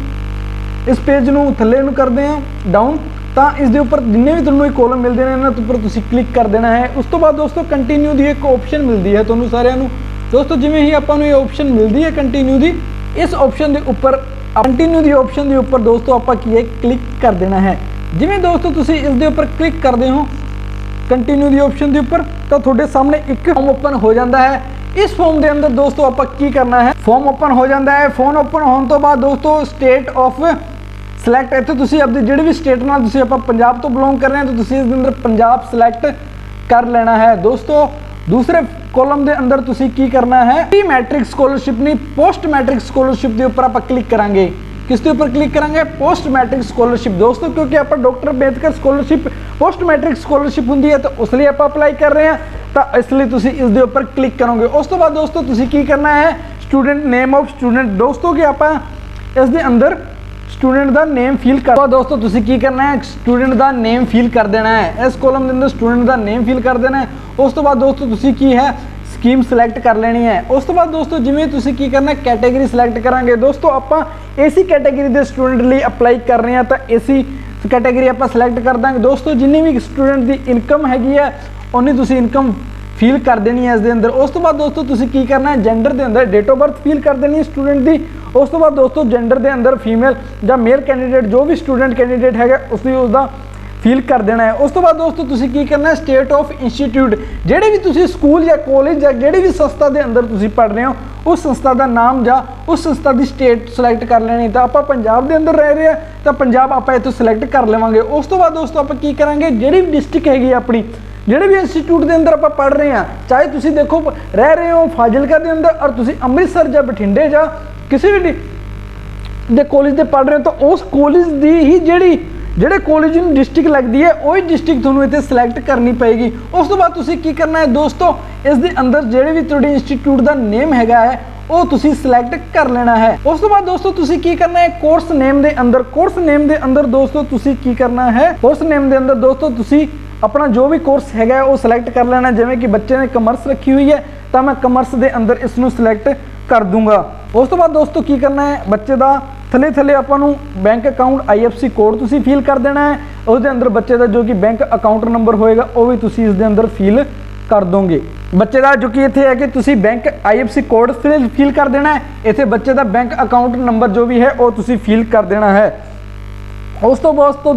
ਇਸ ਪੇਜ ਨੂੰ ਥੱਲੇ ਨੂੰ ਕਰਦੇ ਹਾਂ ਡਾਊਨ ਤਾਂ ਇਸ ਦੇ ਉੱਪਰ ਜਿੰਨੇ ਵੀ ਤੁਹਾਨੂੰ ਇਹ ਕਾਲਮ ਮਿਲਦੇ ਨੇ, ਇਹਨਾਂ ਦੇ ਉੱਪਰ ਤੁਸੀਂ ਕਲਿੱਕ ਕਰ ਦੇਣਾ ਹੈ। ਉਸ ਤੋਂ ਬਾਅਦ ਦੋਸਤੋ ਕੰਟੀਨਿਊ ਦੀ ਇੱਕ ਆਪਸ਼ਨ ਮਿਲਦੀ ਹੈ ਤੁਹਾਨੂੰ ਸਾਰਿਆਂ ਨੂੰ। ਦੋਸਤੋ, ਜਿਵੇਂ ਹੀ ਆਪਾਂ ਨੂੰ ਇਹ ਆਪਸ਼ਨ ਮਿਲਦੀ ਹੈ ਕੰਟੀਨਿਊ ਦੀ, ਇਸ ਆਪਸ਼ਨ ਦੇ ਉੱਪਰ ਕੰਟੀਨਿਊ ਦੀ ਆਪਸ਼ਨ ਦੇ ਉੱਪਰ ਦੋਸਤੋ ਆਪਾਂ ਕੀ ਹੈ ਕਲਿੱਕ ਕਰ ਦੇਣਾ ਹੈ। ਜਿਵੇਂ ਦੋਸਤੋ ਤੁਸੀਂ ਇਸ ਦੇ ਉੱਪਰ ਕਲਿੱਕ ਕਰਦੇ ਹੋ ਕੰਟੀਨਿਊ ਦੀ ਆਪਸ਼ਨ ਦੇ ਉੱਪਰ, ਤਾਂ ਤੁਹਾਡੇ ਸਾਹਮਣੇ ਇੱਕ ਫਾਰਮ ਓਪਨ ਹੋ ਜਾਂਦਾ ਹੈ। ਇਸ ਫਾਰਮ ਦੇ ਅੰਦਰ ਦੋਸਤੋ ਆਪਾਂ ਕੀ ਕਰਨਾ ਹੈ ਫਾਰਮ ਓਪਨ ਹੋ ਜਾਂਦਾ ਹੈ। ਫੋਨ ਓਪਨ ਹੋਣ ਤੋਂ ਬਾਅਦ ਦੋਸਤੋ ਸਟੇਟ ਆਫ ਸਿਲੈਕਟ ਇੱਥੇ ਤੁਸੀਂ ਆਪਣੀ ਜਿਹੜੇ ਵੀ ਸਟੇਟ ਨਾਲ ਤੁਸੀਂ ਆਪਾਂ ਪੰਜਾਬ ਤੋਂ ਬਿਲੋਂਗ ਕਰ ਰਹੇ ਹਾਂ, ਤਾਂ ਤੁਸੀਂ ਇਸ ਦੇ ਅੰਦਰ ਪੰਜਾਬ ਸਿਲੈਕਟ ਕਰ ਲੈਣਾ ਹੈ। ਦੋਸਤੋ, ਦੂਸਰੇ ਕਾਲਮ ਦੇ ਅੰਦਰ ਤੁਸੀਂ ਕੀ ਕਰਨਾ ਹੈ? ਪ੍ਰੀ ਮੈਟ੍ਰਿਕ ਸਕਾਲਰਸ਼ਿਪ ਨਹੀਂ ਪੋਸਟ ਮੈਟ੍ਰਿਕ ਸਕਾਲਰਸ਼ਿਪ ਦੇ ਉੱਪਰ ਆਪਾਂ ਕਲਿੱਕ ਕਰਾਂਗੇ। ਕਿਸ ਦੇ ਉੱਪਰ ਕਲਿੱਕ ਕਰਾਂਗੇ? ਪੋਸਟ ਮੈਟ੍ਰਿਕ ਸਕਾਲਰਸ਼ਿਪ ਦੋਸਤੋ, ਕਿਉਂਕਿ ਆਪਾਂ doctor Ambedkar scholarship post matric scholarship ਹੁੰਦੀ ਹੈ, ਤਾਂ ਉਸ ਲਈ ਆਪਾਂ ਅਪਲਾਈ ਕਰ ਰਹੇ ਹਾਂ। ਤਾਂ ਇਸ ਲਈ ਤੁਸੀਂ ਇਸ ਦੇ ਉੱਪਰ ਕਲਿੱਕ ਕਰੋਗੇ। ਉਸ ਤੋਂ ਬਾਅਦ ਦੋਸਤੋ, ਤੁਸੀਂ ਕੀ ਕਰਨਾ ਹੈ? ਸਟੂਡੈਂਟ ਨੇਮ ਆਫ ਸਟੂਡੈਂਟ ਦੋਸਤੋ, ਕਿ ਆਪਾਂ ਇਸ ਦੇ ਅੰਦਰ ਸਟੂਡੈਂਟ ਦਾ ਨੇਮ ਫਿਲ ਕਰ ਦੋਸਤੋ, ਤੁਸੀਂ ਕੀ ਕਰਨਾ ਹੈ? ਸਟੂਡੈਂਟ ਦਾ ਨੇਮ ਫਿਲ ਕਰ ਦੇਣਾ ਹੈ। ਇਸ ਕਾਲਮ ਦੇ ਅੰਦਰ ਸਟੂਡੈਂਟ ਦਾ ਨੇਮ ਫਿਲ ਕਰ ਦੇਣਾ ਹੈ। ਉਸ ਤੋਂ ਬਾਅਦ ਦੋਸਤੋ ਤੁਸੀਂ ਕੀ ਹੈ? ਸਕੀਮ ਸਿਲੈਕਟ ਕਰ ਲੈਣੀ ਹੈ। ਉਸ ਤੋਂ ਬਾਅਦ ਦੋਸਤੋ ਜਿਵੇਂ ਤੁਸੀਂ ਕੀ ਕਰਨਾ ਕੈਟਾਗਰੀ ਸਿਲੈਕਟ ਕਰਾਂਗੇ। ਦੋਸਤੋ ਆਪਾਂ ਏਸੀ ਕੈਟਾਗਰੀ ਦੇ ਸਟੂਡੈਂਟ ਲਈ ਅਪਲਾਈ ਕਰ ਰਹੇ ਹਾਂ ਤਾਂ ਏਸੀ ਕੈਟਾਗਰੀ ਆਪਾਂ ਸਿਲੈਕਟ ਕਰ ਦਾਂਗੇ। ਦੋਸਤੋ ਜਿੰਨੀ ਵੀ ਸਟੂਡੈਂਟ ਦੀ ਇਨਕਮ ਹੈਗੀ ਹੈ ਉਨੀ ਤੁਸੀਂ ਇਨਕਮ ਫੀਲ ਕਰ ਦੇਣੀ ਹੈ ਇਸ ਦੇ ਅੰਦਰ। ਉਸ ਤੋਂ ਬਾਅਦ ਦੋਸਤੋ ਤੁਸੀਂ ਕੀ ਕਰਨਾ ਹੈ? ਜੈਂਡਰ ਦੇ ਅੰਦਰ ਡੇਟ ਆਫ ਬਰਥ ਫੀਲ ਕਰ ਦੇਣੀ ਹੈ ਸਟੂਡੈਂਟ ਦੀ। ਉਸ ਤੋਂ ਬਾਅਦ ਦੋਸਤੋ ਜੈਂਡਰ ਦੇ ਅੰਦਰ ਫੀਮੇਲ ਜਾਂ ਮੇਲ ਕੈਂਡੀਡੇਟ ਜੋ ਵੀ ਸਟੂਡੈਂਟ ਕੈਂਡੀਡੇਟ ਹੈਗਾ ਉਸ ਦੀ ਉਸਦਾ ਫੀਲ ਕਰ ਦੇਣਾ ਹੈ। ਉਸ ਤੋਂ ਬਾਅਦ ਦੋਸਤੋ, ਤੁਸੀਂ ਕੀ ਕਰਨਾ ਹੈ? ਸਟੇਟ ਆਫ ਇੰਸਟੀਟਿਊਟ ਜਿਹੜੇ ਵੀ ਤੁਸੀਂ ਸਕੂਲ ਜਾਂ ਕਾਲਜ ਜਾਂ ਜਿਹੜੀ ਵੀ ਸੰਸਥਾ ਦੇ ਅੰਦਰ ਤੁਸੀਂ ਪੜ੍ਹ ਰਹੇ ਹੋ, ਉਸ ਸੰਸਥਾ ਦਾ ਨਾਮ ਜਾਂ ਉਸ ਸੰਸਥਾ ਦੀ ਸਟੇਟ ਸਿਲੈਕਟ ਕਰ ਲੈਣੀ ਤਾਂ ਆਪਾਂ ਪੰਜਾਬ ਦੇ ਅੰਦਰ ਰਹਿ ਰਹੇ ਆ ਤਾਂ ਪੰਜਾਬ ਆਪਾਂ ਇੱਥੋਂ ਸਿਲੈਕਟ ਕਰ ਲਵਾਂਗੇ। ਉਸ ਤੋਂ ਬਾਅਦ ਦੋਸਤੋ, ਆਪਾਂ ਕੀ ਕਰਾਂਗੇ? ਜਿਹੜੀ ਵੀ ਡਿਸਟ੍ਰਿਕਟ ਹੈਗੀ ਆ ਆਪਣੀ, ਜਿਹੜੇ ਵੀ ਇੰਸਟੀਚਿਊਟ ਦੇ ਅੰਦਰ ਆਪਾਂ ਪੜ੍ਹ ਰਹੇ ਹਾਂ, ਚਾਹੇ ਤੁਸੀਂ ਦੇਖੋ, ਰਹਿ ਰਹੇ ਹੋ ਫਾਜ਼ਿਲਕਾ ਦੇ ਅੰਦਰ ਔਰ ਤੁਸੀਂ ਅੰਮ੍ਰਿਤਸਰ ਜਾਂ ਬਠਿੰਡੇ ਜਾਂ ਕਿਸੇ ਵੀ ਡਿ- ਦੇ ਕਾਲਜ ਦੇ ਪੜ੍ਹ ਰਹੇ ਹੋ, ਤਾਂ ਉਸ ਕਾਲਜ ਦੀ ਹੀ ਜਿਹੜੀ ਜਿਹੜੇ ਕਾਲਜ ਨੂੰ ਡਿਸਟ੍ਰਿਕਟ ਲੱਗਦੀ ਹੈ, ਉਹ ਹੀ ਡਿਸਟ੍ਰਿਕਟ ਤੁਹਾਨੂੰ ਇੱਥੇ ਸਿਲੈਕਟ ਕਰਨੀ ਪਏਗੀ। ਉਸ ਤੋਂ ਬਾਅਦ ਤੁਸੀਂ ਕੀ ਕਰਨਾ ਹੈ ਦੋਸਤੋ, ਇਸ ਦੇ ਅੰਦਰ ਜਿਹੜੇ ਵੀ ਤੁਹਾਡੇ ਇੰਸਟੀਚਿਊਟ ਦਾ ਨੇਮ ਹੈਗਾ ਹੈ, ਉਹ ਤੁਸੀਂ ਸਿਲੈਕਟ ਕਰ ਲੈਣਾ ਹੈ। ਉਸ ਤੋਂ ਬਾਅਦ ਦੋਸਤੋ, ਤੁਸੀਂ ਕੀ ਕਰਨਾ ਹੈ ਕੋਰਸ ਨੇਮ ਦੇ ਅੰਦਰ ਕੋਰਸ ਨੇਮ ਦੇ ਅੰਦਰ ਦੋਸਤੋ, ਤੁਸੀਂ ਕੀ ਕਰਨਾ ਹੈ ਕੋਰਸ ਨੇਮ ਦੇ ਅੰਦਰ ਦੋਸਤੋ, ਤੁਸੀਂ ਆਪਣਾ ਜੋ ਵੀ ਕੋਰਸ ਹੈਗਾ ਉਹ ਸਿਲੈਕਟ ਕਰ ਲੈਣਾ ਜਿਵੇਂ ਕਿ ਬੱਚੇ ਨੇ ਕਮਰਸ ਰੱਖੀ ਹੋਈ ਹੈ, ਤਾਂ ਮੈਂ ਕਮਰਸ ਦੇ ਅੰਦਰ ਇਸ ਨੂੰ ਸਿਲੈਕਟ ਕਰ ਦੂੰਗਾ। ਉਸ ਤੋਂ ਬਾਅਦ ਦੋਸਤੋ, ਕੀ ਕਰਨਾ ਹੈ, ਬੱਚੇ ਦਾ ਥੱਲੇ ਥੱਲੇ ਆਪਾਂ ਨੂੰ ਬੈਂਕ ਅਕਾਊਂਟ ਆਈਐਫਸੀ ਕੋਡ ਤੁਸੀਂ ਫਿਲ ਕਰ ਦੇਣਾ ਹੈ। ਉਸ ਦੇ ਅੰਦਰ ਬੱਚੇ ਦਾ ਜੋ ਕਿ ਬੈਂਕ ਅਕਾਊਂਟ ਨੰਬਰ ਹੋਏਗਾ, ਉਹ ਵੀ ਤੁਸੀਂ ਇਸ ਦੇ ਅੰਦਰ ਫਿਲ ਕਰ ਦੋਗੇ। ਬੱਚੇ ਦਾ ਜੋ ਕਿ ਇੱਥੇ ਹੈ ਕਿ ਤੁਸੀਂ bank IFSC code fill fill ਕਰ ਦੇਣਾ ਹੈ। ਇੱਥੇ ਬੱਚੇ ਦਾ ਬੈਂਕ ਅਕਾਊਂਟ ਨੰਬਰ ਜੋ ਵੀ ਹੈ, ਉਹ ਤੁਸੀਂ ਫਿਲ ਕਰ ਦੇਣਾ ਹੈ। ਉਸ ਤੋਂ ਬਾਅਦ ਤੋਂ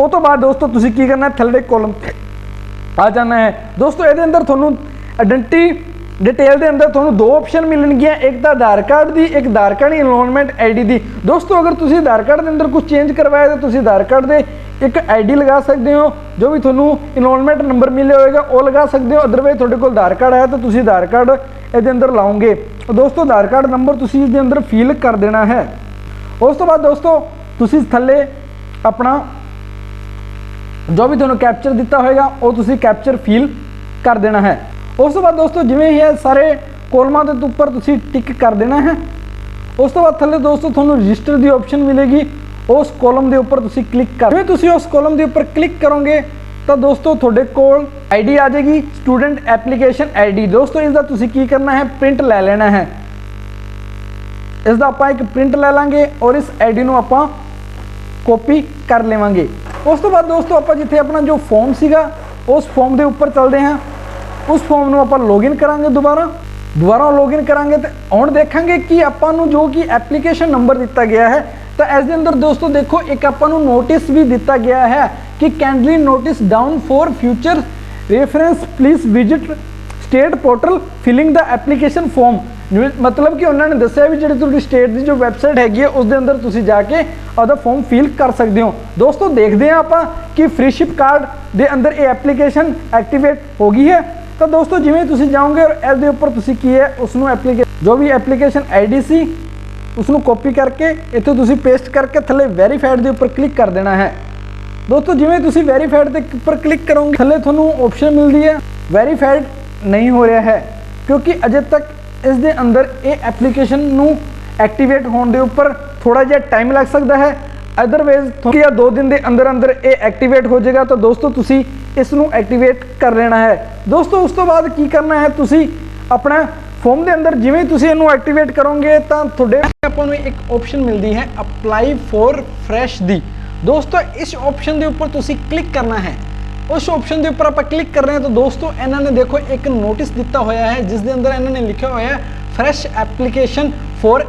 ਉਹ ਤੋਂ ਬਾਅਦ ਦੋਸਤੋ ਤੁਸੀਂ ਕੀ ਕਰਨਾ ਹੈ? ਥੱਲੇ ਕਾਲਮ ਆ ਜਾਣਾ ਹੈ। ਦੋਸਤੋ ਇਹਦੇ ਅੰਦਰ ਤੁਹਾਨੂੰ ਆਇਡੈਂਟੀ ਡਿਟੇਲ ਦੇ ਅੰਦਰ ਤੁਹਾਨੂੰ ਦੋ ਆਪਸ਼ਨ ਮਿਲਣਗੀਆਂ, ਇੱਕ ਤਾਂ ਆਧਾਰ ਕਾਰਡ ਦੀ, ਇੱਕ ਆਧਾਰ ਕਾਰਡ ਇਨਰੋਲਮੈਂਟ ਆਈਡੀ ਦੀ। ਦੋਸਤੋ, ਅਗਰ ਤੁਸੀਂ ਆਧਾਰ ਕਾਰਡ ਦੇ ਅੰਦਰ ਕੁਝ ਚੇਂਜ ਕਰਵਾਇਆ ਤਾਂ ਤੁਸੀਂ ਆਧਾਰ ਕਾਰਡ ਦੇ ਇੱਕ ਆਈਡੀ ਲਗਾ ਸਕਦੇ ਹੋ, ਜੋ ਵੀ ਤੁਹਾਨੂੰ ਇਨਰੋਲਮੈਂਟ ਨੰਬਰ ਮਿਲਿਆ ਹੋਏਗਾ ਉਹ ਲਗਾ ਸਕਦੇ ਹੋ। ਅਦਰਵਾਈਜ਼ ਤੁਹਾਡੇ ਕੋਲ ਆਧਾਰ ਕਾਰਡ ਹੈ ਤਾਂ ਤੁਸੀਂ ਆਧਾਰ ਕਾਰਡ ਇਹਦੇ ਅੰਦਰ ਲਾਓਗੇ। ਦੋਸਤੋ, ਆਧਾਰ ਕਾਰਡ ਨੰਬਰ ਤੁਸੀਂ ਇਸ ਦੇ ਅੰਦਰ ਫਿਲ ਕਰ ਦੇਣਾ ਹੈ। ਉਸ ਤੋਂ ਬਾਅਦ ਦੋਸਤੋ, ਤੁਸੀਂ ਥੱਲੇ ਆਪਣਾ ਜੋ ਵੀ ਤੁਹਾਨੂੰ ਕੈਪਚਰ ਦਿੱਤਾ ਹੋਏਗਾ, ਉਹ ਤੁਸੀਂ ਕੈਪਚਰ ਫਿਲ ਕਰ ਦੇਣਾ ਹੈ। ਉਸ ਤੋਂ ਬਾਅਦ ਦੋਸਤੋ, ਜਿਵੇਂ ਹੀ ਇਹ ਸਾਰੇ ਕੋਲਮਾਂ ਦੇ ਉੱਪਰ ਤੁਸੀਂ ਟਿਕ ਕਰ ਦੇਣਾ ਹੈ, ਉਸ ਤੋਂ ਬਾਅਦ ਥੱਲੇ ਦੋਸਤੋ ਤੁਹਾਨੂੰ ਰਜਿਸਟਰ ਦੀ ਆਪਸ਼ਨ ਮਿਲੇਗੀ। ਉਸ ਕਾਲਮ ਦੇ ਉੱਪਰ ਤੁਸੀਂ ਕਲਿੱਕ ਕਰ ਜਿਵੇਂ ਤੁਸੀਂ ਉਸ ਕਾਲਮ ਦੇ ਉੱਪਰ ਕਲਿੱਕ ਕਰੋਗੇ, ਤਾਂ ਦੋਸਤੋ ਤੁਹਾਡੇ ਕੋਲ ਆਈਡੀ ਆ ਜਾਏਗੀ ਸਟੂਡੈਂਟ ਐਪਲੀਕੇਸ਼ਨ ਆਈਡੀ ਦੋਸਤੋ ਇਸ ਦਾ ਤੁਸੀਂ ਕੀ ਕਰਨਾ ਹੈ? ਪ੍ਰਿੰਟ ਲੈ ਲੈਣਾ ਹੈ। ਇਸ ਦਾ ਆਪਾਂ ਇੱਕ ਪ੍ਰਿੰਟ ਲੈ ਲਾਂਗੇ ਔਰ ਇਸ ਆਈਡੀ ਨੂੰ ਆਪਾਂ ਕਾਪੀ ਕਰ ਲਵਾਂਗੇ। ਉਸ ਤੋਂ ਬਾਅਦ ਦੋਸਤੋ, ਆਪਾਂ ਜਿੱਥੇ ਆਪਣਾ ਜੋ ਫਾਰਮ ਸੀਗਾ, ਉਸ ਫਾਰਮ ਦੇ ਉੱਪਰ ਚੱਲਦੇ ਹਾਂ। ਉਸ ਫਾਰਮ ਨੂੰ ਆਪਾਂ ਲੌਗਇਨ ਕਰਾਂਗੇ ਦੁਬਾਰਾ ਦੁਬਾਰਾ ਲੌਗਇਨ ਕਰਾਂਗੇ ਤੇ ਹੁਣ ਦੇਖਾਂਗੇ ਕਿ ਆਪਾਂ ਨੂੰ ਜੋ ਕਿ ਐਪਲੀਕੇਸ਼ਨ ਨੰਬਰ ਦਿੱਤਾ ਗਿਆ ਹੈ, ਤਾਂ ਇਸ ਦੇ ਅੰਦਰ ਦੋਸਤੋ ਦੇਖੋ, ਇੱਕ ਆਪਾਂ ਨੂੰ ਨੋਟਿਸ ਵੀ ਦਿੱਤਾ ਗਿਆ ਹੈ ਕਿ kindly notice down for future reference please visit state portal filling the application form ਮਤਲਬ ਕਿ ਉਹਨਾਂ ਨੇ ਦੱਸਿਆ ਵੀ ਜਿਹੜੀ ਤੁਹਾਡੀ ਸਟੇਟ ਦੀ ਜੋ ਵੈਬਸਾਈਟ ਹੈਗੀ ਹੈ, ਉਸ ਦੇ ਅੰਦਰ ਤੁਸੀਂ ਜਾ ਕੇ ਉਹਦਾ ਫਾਰਮ ਫਿਲ ਕਰ ਸਕਦੇ ਹੋ। ਦੋਸਤੋ ਦੇਖਦੇ ਹਾਂ ਆਪਾਂ ਕਿ ਫ੍ਰੀਸ਼ਿਪ ਕਾਰਡ ਦੇ ਅੰਦਰ ਇਹ ਐਪਲੀਕੇਸ਼ਨ ਐਕਟੀਵੇਟ ਹੋ ਗਈ ਹੈ। ਤਾਂ ਦੋਸਤੋ ਜਿਵੇਂ ਤੁਸੀਂ ਜਾਓਗੇ ਔਰ ਇਸ ਦੇ ਉੱਪਰ ਤੁਸੀਂ ਕੀ ਹੈ ਉਸ ਨੂੰ ਐਪਲੀਕੇਸ਼ਨ ਜੋ ਵੀ ਐਪਲੀਕੇਸ਼ਨ ਆਈਡੀ ਸੀ ਉਸ ਨੂੰ ਕਾਪੀ ਕਰਕੇ ਇੱਥੇ ਤੁਸੀਂ ਪੇਸਟ ਕਰਕੇ ਥੱਲੇ ਵੈਰੀਫਾਈਡ ਦੇ ਉੱਪਰ ਕਲਿੱਕ ਕਰ ਦੇਣਾ ਹੈ। ਦੋਸਤੋ ਜਿਵੇਂ ਤੁਸੀਂ ਵੈਰੀਫਾਈਡ ਦੇ ਉੱਪਰ ਕਲਿੱਕ ਕਰੋਗੇ, ਥੱਲੇ ਤੁਹਾਨੂੰ ਆਪਸ਼ਨ ਮਿਲਦੀ ਹੈ ਵੈਰੀਫਾਈਡ ਨਹੀਂ ਹੋ ਰਿਹਾ ਹੈ, ਕਿਉਂਕਿ ਅਜੇ ਤੱਕ ਇਸ ਦੇ ਅੰਦਰ ਇਹ ਐਪਲੀਕੇਸ਼ਨ ਨੂੰ ਐਕਟੀਵੇਟ ਹੋਣ ਦੇ ਉੱਪਰ ਥੋੜਾ ਜਿਹਾ ਟਾਈਮ ਲੱਗ ਸਕਦਾ ਹੈ। ਅਦਰਵਾਈਜ਼ ਤੁਹਾਨੂੰ ਜਾਂ 2 ਦਿਨ ਦੇ ਅੰਦਰ ਅੰਦਰ ਇਹ ਐਕਟੀਵੇਟ ਹੋ ਜਾਏਗਾ, ਤਾਂ ਦੋਸਤੋ ਤੁਸੀਂ ਇਸ ਨੂੰ ਐਕਟੀਵੇਟ ਕਰ ਲੈਣਾ ਹੈ। ਦੋਸਤੋ, ਉਸ ਤੋਂ ਬਾਅਦ ਕੀ ਕਰਨਾ ਹੈ? ਤੁਸੀਂ ਆਪਣਾ ਫਾਰਮ ਦੇ ਅੰਦਰ ਜਿਵੇਂ ਤੁਸੀਂ ਇਹਨੂੰ ਐਕਟੀਵੇਟ ਕਰੋਗੇ, ਤਾਂ ਤੁਹਾਡੇ ਆਪਾਂ ਨੂੰ ਇੱਕ ਆਪਸ਼ਨ ਮਿਲਦੀ ਹੈ ਅਪਲਾਈ ਫॉर ਫਰੈਸ਼ ਦੀ ਦੋਸਤੋ, ਇਸ ਆਪਸ਼ਨ ਦੇ ਉੱਪਰ ਤੁਸੀਂ ਕਲਿੱਕ ਕਰਨਾ ਹੈ। ਉਸ ਆਪਸ਼ਨ ਦੇ ਉੱਪਰ ਆਪਾਂ ਕਲਿੱਕ ਕਰ ਰਹੇ ਹਾਂ ਤਾਂ ਦੋਸਤੋ, ਇਹਨਾਂ ਨੇ ਦੇਖੋ, ਇੱਕ ਨੋਟਿਸ ਦਿੱਤਾ ਹੋਇਆ ਹੈ, ਜਿਸ ਦੇ ਅੰਦਰ ਇਹਨਾਂ ਨੇ ਲਿਖਿਆ ਹੋਇਆ ਹੈ ਫਰੈਸ਼ ਐਪਲੀਕੇਸ਼ਨ ਫॉर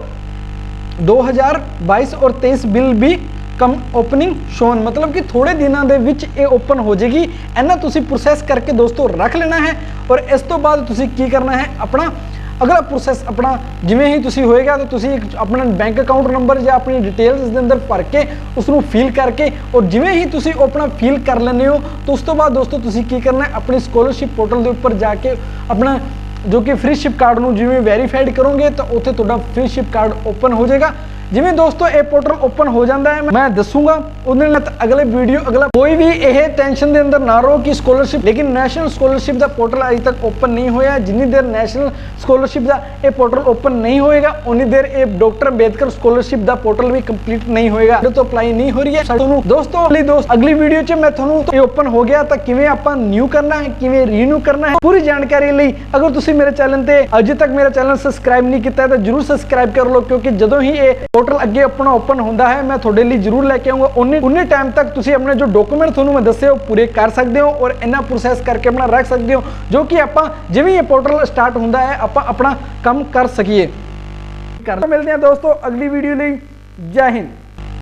2022 ਔਰ 23 ਬਿੱਲ ਵੀ ਕਮ ਓਪਨਿੰਗ ਸ਼ੋਨ ਮਤਲਬ ਕਿ ਥੋੜੇ ਦਿਨਾਂ ਦੇ ਵਿੱਚ ਇਹ ਓਪਨ ਹੋ ਜਾਏਗੀ। ਇਹਨਾਂ ਤੁਸੀਂ ਪ੍ਰੋਸੈਸ ਕਰਕੇ ਦੋਸਤੋ ਰੱਖ ਲੈਣਾ ਹੈ ਔਰ ਇਸ ਤੋਂ ਬਾਅਦ ਤੁਸੀਂ ਕੀ ਕਰਨਾ ਹੈ? ਆਪਣਾ ਅਗਲਾ ਪ੍ਰੋਸੈਸ ਆਪਣਾ ਜਿਵੇਂ ਹੀ ਤੁਸੀਂ ਹੋਏਗਾ ਤਾਂ ਤੁਸੀਂ ਇੱਕ ਆਪਣਾ ਬੈਂਕ ਅਕਾਊਂਟ ਨੰਬਰ ਜਾਂ ਆਪਣੀ ਡਿਟੇਲਸ ਦੇ ਅੰਦਰ ਭਰ ਕੇ ਉਸ ਨੂੰ ਫਿਲ ਕਰਕੇ ਔਰ ਜਿਵੇਂ ਹੀ ਤੁਸੀਂ ਉਹ ਆਪਣਾ ਫਿਲ ਕਰ ਲੈਂਦੇ ਹੋ, ਤਾਂ ਉਸ ਤੋਂ ਬਾਅਦ ਦੋਸਤੋ ਤੁਸੀਂ ਕੀ ਕਰਨਾ ਹੈ? ਆਪਣੀ ਸਕਾਲਰਸ਼ਿਪ ਪੋਰਟਲ ਦੇ ਉੱਪਰ ਜਾ ਕੇ ਆਪਣਾ ਜੋ ਕਿ ਫ੍ਰੀ ਸ਼ਿਪ ਕਾਰਡ ਨੂੰ ਜਿਵੇਂ ਵੈਰੀਫਾਈਡ ਕਰੋਗੇ ਤਾਂ ਉੱਥੇ ਤੁਹਾਡਾ ਫ੍ਰੀ ਸ਼ਿਪ ਕਾਰਡ ਓਪਨ ਹੋ ਜਾਏਗਾ। ਜਿਵੇਂ ਦੋਸਤੋ, ਇਹ ਪੋਰਟਲ ਓਪਨ ਹੋ ਜਾਂਦਾ ਹੈ, ਮੈਂ ਦੱਸੂਗਾ। ਉਹਦੇ ਨਾਲ ਤਾਂ ਅਗਲੇ ਵੀਡੀਓ, ਅਗਲਾ ਕੋਈ ਵੀ ਇਹ ਟੈਨਸ਼ਨ ਦੇ ਅੰਦਰ ਨਾ ਰਹੋ ਕਿ ਸਕਾਲਰਸ਼ਿਪ ਲੇਕਿਨ ਨੈਸ਼ਨਲ ਸਕਾਲਰਸ਼ਿਪ ਦਾ ਪੋਰਟਲ ਅਜੇ ਤੱਕ ਓਪਨ ਨਹੀਂ ਹੋਇਆ। ਜਿੰਨੀ ਦੇਰ ਨੈਸ਼ਨਲ ਸਕਾਲਰਸ਼ਿਪ ਦਾ ਇਹ ਪੋਰਟਲ ਓਪਨ ਨਹੀਂ ਹੋਏਗਾ ਉਨੀ ਦੇਰ ਇਹ ਡਾਕਟਰ ਅੰਬੇਦਕਰ ਸਕਾਲਰਸ਼ਿਪ ਦਾ ਪੋਰਟਲ ਵੀ ਕੰਪਲੀਟ ਨਹੀਂ ਹੋਏਗਾ। ਜਦੋਂ ਤੋਂ ਅਪਲਾਈ ਨਹੀਂ ਹੋ ਰਹੀ ਹੈ। ਤੁਹਾਨੂੰ ਦੋਸਤੋ, ਅਗਲੀ ਦੋਸਤ, ਅਗਲੀ ਵੀਡੀਓ 'ਚ ਮੈਂ ਤੁਹਾਨੂੰ ਇਹ ਓਪਨ ਹੋ ਗਿਆ, ਤਾਂ ਕਿਵੇਂ ਆਪਾਂ ਨਿਊ ਕਰਨਾ ਹੈ, ਕਿਵੇਂ ਰੀਨਿਊ ਕਰਨਾ ਹੈ, ਪੂਰੀ ਜਾਣਕਾਰੀ ਲਈ ਅਗਰ ਤੁਸੀਂ ਮੇਰੇ ਚੈਨਲ ਤੇ ਅਜੇ ਤੱਕ ਮੇਰਾ ਚੈਨਲ ਸਬਸਕ੍ਰਾਈਬ ਨਹੀਂ ਕੀਤਾ ਹੈ, ਤਾਂ ਜਰੂਰ ਸਬਸਕ੍ਰਾਈਬ ਕਰ ਲਓ, ਕਿਉਂਕਿ ਜਦੋਂ ਹੀ ਇਹ ਪੋਰਟਲ ਅੱਗੇ ਆਪਣਾ ਓਪਨ ਹੁੰਦਾ ਹੈ, ਮੈਂ ਤੁਹਾਡੇ ਲਈ ਜਰੂਰ ਲੈ ਕੇ ਆਉਂਗਾ। ਉਨੇ ਉਨੇ ਟਾਈਮ ਤੱਕ ਤੁਸੀਂ ਆਪਣੇ ਜੋ ਡਾਕੂਮੈਂਟ ਤੁਹਾਨੂੰ ਮੈਂ ਦੱਸੇ, ਉਹ ਪੂਰੇ ਕਰ ਸਕਦੇ ਹੋ ਔਰ ਇਹਨਾਂ ਪ੍ਰੋਸੈਸ ਕਰਕੇ ਆਪਣਾ ਰੱਖ ਸਕਦੇ ਹੋ, ਜੋ ਕਿ ਆਪਾਂ ਜਿਵੇਂ ਇਹ ਪੋਰਟਲ ਸਟਾਰਟ ਹੁੰਦਾ ਹੈ, ਆਪਾਂ ਆਪਣਾ ਕੰਮ ਕਰ ਸਕੀਏ। ਕਰ ਮਿਲਦੇ ਹਾਂ ਦੋਸਤੋ ਅਗਲੀ ਵੀਡੀਓ ਲਈ। ਜੈ ਹਿੰਦ।